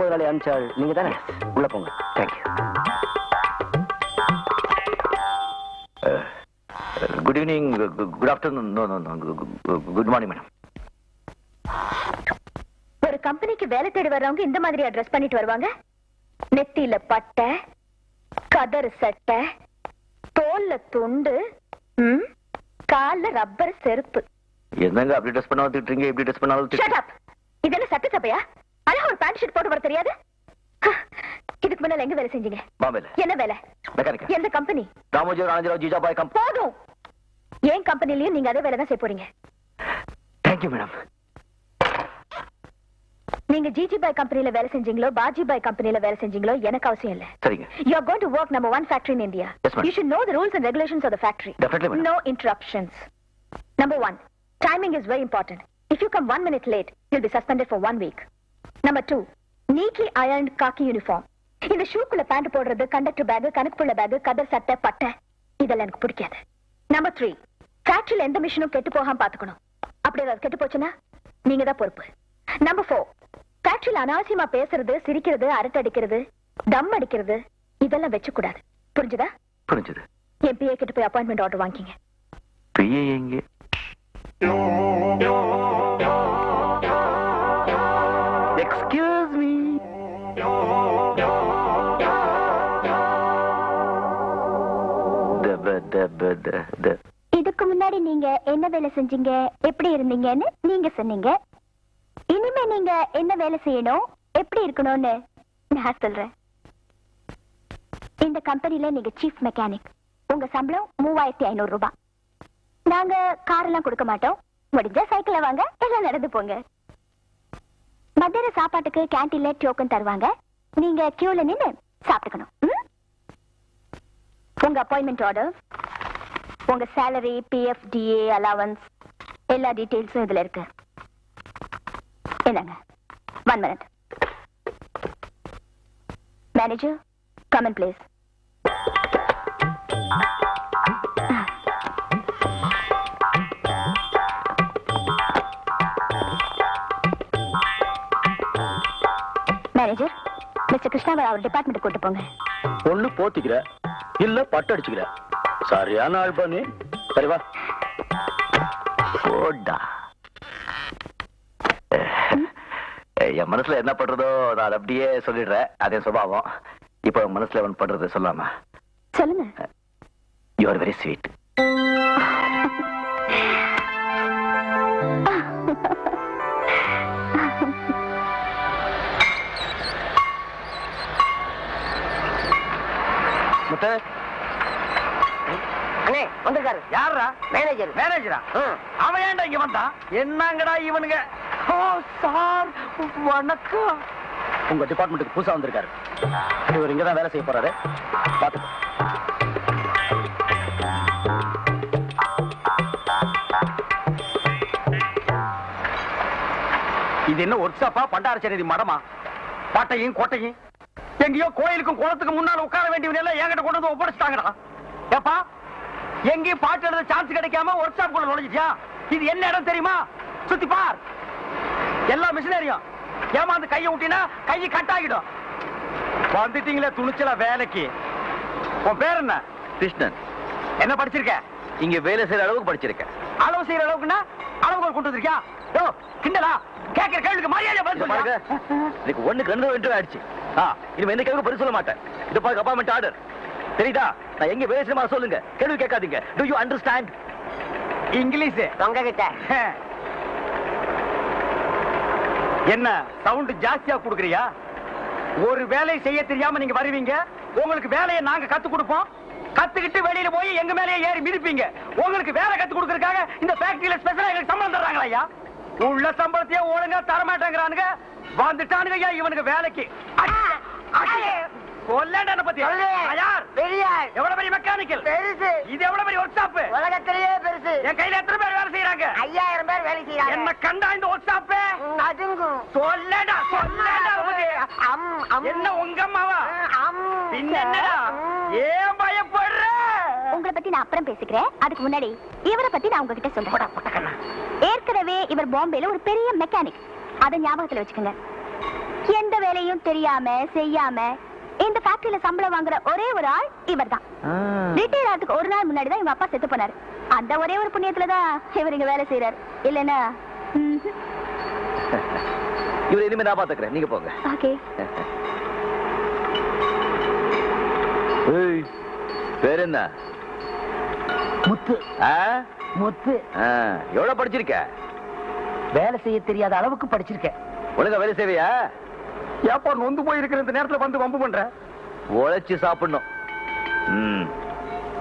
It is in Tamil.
முதலாளி அனுப்பிச்சாள் நீங்க தானே? உள்ள போங்க. Thank you good evening good afternoon no no good morning madam ஒரு கம்பெனிக்கு வேலை தேடி வர்றவங்க இந்த மாதிரி அட்ரஸ் பண்ணிட்டு வருவாங்க? நெத்தியில பட்டை கதர் சட்டை தோல்ல துண்டு ம், கால்ல ரப்பர் செருப்பு. என்னங்க அப்படி ட்ரெஸ் பண்ணாலும் திட்டுறீங்க இப்படி ட்ரெஸ் பண்ணாலும் ஷட் திட்டுறீங்க அப் இது என்ன சட்ட சபையா அழகா ஒரு பேண்ட் ஷர்ட் போட்டு வர தெரியாது இதுக்கு முன்னால எங்க வேலை செஞ்சீங்க என்ன வேலை எந்த கம்பெனி ராமோஜி ராஜராவ் ஜிஜாபாய் கம் போதும் ஏன் கம்பெனிலயும் நீங்க அதே வேலை தான் செய்ய போறீங்க தேங்க்யூ மேடம் நீங்க ஜிஜி பாய் கம்பெனில வேலை செஞ்சீங்களோ பாஜி பாய் கம்பெனில வேலை செஞ்சீங்களோ எனக்கு அவசியம் இல்ல சரிங்க You are going to work number one factory in India. Yes, ma'am. You should know the rules and regulations of the factory. Definitely, madam. No interruptions. Number one, timing is very important. If you come one minute late, you'll be suspended for Number two, neatly ironed khaki uniform. இந்த ஷூக்குள்ள பேண்ட் போடுறது கண்டக்டர் பேக் கணக்குப்புள்ள பேக் கதர் சட்டை பட்டை. இதெல்லாம் எனக்கு பிடிக்காது. நம்பர் த்ரீ ஃபேக்டரியில எந்த மிஷினும் கெட்டு போகாம பாத்துக்கணும். அப்படி ஏதாவது கெட்டு போச்சுன்னா நீங்க தான் பொறுப்பு. நம்பர் ஃபோர் ஃபேக்டரியில அனாவசியமா பேசுறது சிரிக்கிறது அரட்டை அடிக்கிறது தம் அடிக்கிறது இதெல்லாம் வச்சு கூடாது புரிஞ்சுதா? புரிஞ்சது. என் பிஏ கிட்ட போய் அப்பாயின்மெண்ட் ஆர்டர் வாங்கிங்க. பிஏ எங்க? எக்ஸ்கியூஸ் மீ இதுக்கு முன்னாடி நீங்க என்ன வேலை செஞ்சீங்க? எப்படி இருந்தீங்கன்னு நீங்க சொன்னீங்க. இனிமே நீங்க என்ன வேலை செய்யணும்? எப்படி இருக்கணும்னு நான் சொல்றேன். இந்த கம்பெனில நீங்க சீஃப் மெக்கானிக் உங்க சம்பளம் மூவாயிரத்தி ஐநூறு ரூபாய். நாங்க கார் எல்லாம் கொடுக்க மாட்டோம். முடிஞ்சா சைக்கிள்ல வாங்க. எல்லாம் நடந்து போங்க. மத்தியான சாப்பாட்டுக்கு கேன்டீன்ல டோக்கன் தருவாங்க. நீங்க கியூல நின்னு சாப்பிட்டுக்கணும். உங்க அப்பாயின்மெண்ட் ஆர்டர் உங்க சேலரி பிஎஃப் டிஏ அலவன்ஸ் எல்லா டீடைல்ஸும் இதுல இருக்கு. என்னங்க? One minute manager come on please mister கிருஷ்ணாவை அவர் டிபார்ட்மெண்ட் கூட்டு போங்க. ஒண்ணு போத்திக்கிற இல்ல பட்டு அடிச்சுக்கிற. சரியான ஆள் பண்ணி சரி வா. போடா. என் மனசுல என்ன பண்றதோ நான் அப்படியே சொல்லிடுறேன். அதே சுபாவம். இப்போ மனசுல ஒன்று பண்றது சொல்லாமா? சொல்லுங்க. You are very sweet Muthu அண்ணே வந்திருக்காரு. யாரா மேனேஜர். மேனேஜரா? அவன் ஏன்டா இங்க வந்தான்? என்னங்கடா இவனுங்க? ஓ சார் வணக்கம். உங்க டிபார்ட்மெண்ட்டுக்கு புதுசா வந்திருக்காரு. இவர் இங்க தான் வேலை செய்ய போறாரு. பாத்துக்கோ இது என்ன ஒர்க் ஷாப்பா பண்டாரச்சேரி மடமா? பாட்டையும் கோட்டையும்? எங்கேயோ கோயிலுக்கும் குளத்துக்கு முன்னால உட்கார வேண்டியவங்க எல்லாம் என்கிட்ட கொண்டு வந்து ஒப்படைச்சிட்டாங்கடா. ஏப்பா எங்கேயும் பாட்டு எழுத சான்ஸ் கிடைக்காம ஒர்க் ஷாப் குள்ள நுழைஞ்சிட்டியா? இது என்ன இடம் தெரியுமா? சுத்தி பார். எல்லா மிஷினரியும் ஏமாந்து கையை விட்டினா கையை கட் ஆகிடும். வந்துட்டீங்களே துணிச்சல வேலைக்கு. உன் பேர் என்ன? கிருஷ்ணன். என்ன படிச்சிருக்க? இங்க வேலை செய்யற அளவுக்கு படிச்சிருக்கேன். அளவு செய்யற அளவுக்குன்னா அளவுக்கு கொண்டு வந்திருக்கியா? யோ கிண்டலா? கேட்கிற கேள்விக்கு மரியாதை பதில் சொல்லுங்க இதுக்கு ஒண்ணுக்கு ரெண்டு இன்டர்வியூ ஆயிடுச்சு. ஆ இனிமே எந்த கேள்வி பதில் சொல்ல மாட்டேன். இது பாருங்க அப்பாயின்மெண்ட் ஆர்டர் தெரியுதா? நான் எங்க செய்யமா சொல்லுங்க. கேள்வி கேட்காதீங்க. Do you understand English. உங்ககிட்ட என்ன சவுண்ட் ஜாஸ்தியா குடுக்குறியா? ஒரு வேலையை செய்ய தெரியாம நீங்க வருவீங்க. உங்களுக்கு வேலையை நாங்க கத்து கொடுப்போம். கத்துக்கிட்டு வெளியில போய் எங்க மேலயே ஏறி மிதிப்பீங்க. உங்களுக்கு வேலை கத்து கொடுக்கறதுக்காக இந்த ஃபேக்டரியில ஸ்பெஷலா எங்களுக்கு சம்பளம் தர்றாங்களா ஐயா? உள்ள சம்பளத்தையே ஒழுங்கா தர மாட்டேங்கிறானுங்க வந்துட்டானுங்க ஐயா இவனுக்கு வேலைக்கு. கொல்லண்ட பத்தி. யார் பெரிய எவ்வளவு பெரிய மெக்கானிக்கல் பெருசு. இது எவ்வளவு பெரிய ஒர்க் ஷாப் உலகத்திலேயே பெருசு. என் கையில எத்தனை பேர் வேலை செய்யறாங்க ஐயாயிரம் பேர் வேலை என்ன செய்யறாங்க கண்டா இந்த ஒர்க் ஷாப் ம், அதுங்கும் சொல்லடா சொல்லடா உனக்கு. என்ன உங்க அம்மாவா? அம். பின்ன என்னடா. ஏன் உங்களை பத்தி நான் அப்புறம் பேசிக்கிறேன். அதுக்கு முன்னாடி இவரை பத்தி நான் உங்ககிட்ட சொல்றேன். ஏற்கனவே இவர் பாம்பேல ஒரு பெரிய மெக்கானிக் அதை ஞாபகத்துல வச்சுக்கோங்க. எந்த வேலையும் தெரியாம செய்யாம இந்த ஃபேக்டரியில சம்பளம் வாங்குற ஒரே ஒரு ஆள் இவர்தான். ரிட்டையர் ஆகிறதுக்கு ஒரு நாள் முன்னாடி தான் இவங்க அப்பா செத்து போனாரு. அந்த ஒரே ஒரு புண்ணியத்துல தான் இவர் இங்க வேலை செய்யறாரு இல்லைன்னா இவரை இனிமே நான் பாத்துக்கிறேன் நீங்க போங்க. ஓகே பேர் என்ன? முத்து? முத்து. எவ்வளவு படிச்சிருக்க? வேலை செய்ய தெரியாத அளவுக்கு படிச்சிருக்கேன் ஒழுங்கா வேலை செய்வியா? ஏப்பா நொந்து போய் இருக்கிற இந்த நேரத்துல வந்து வம்பு பண்ற? உழைச்சு சாப்பிடணும். ம்.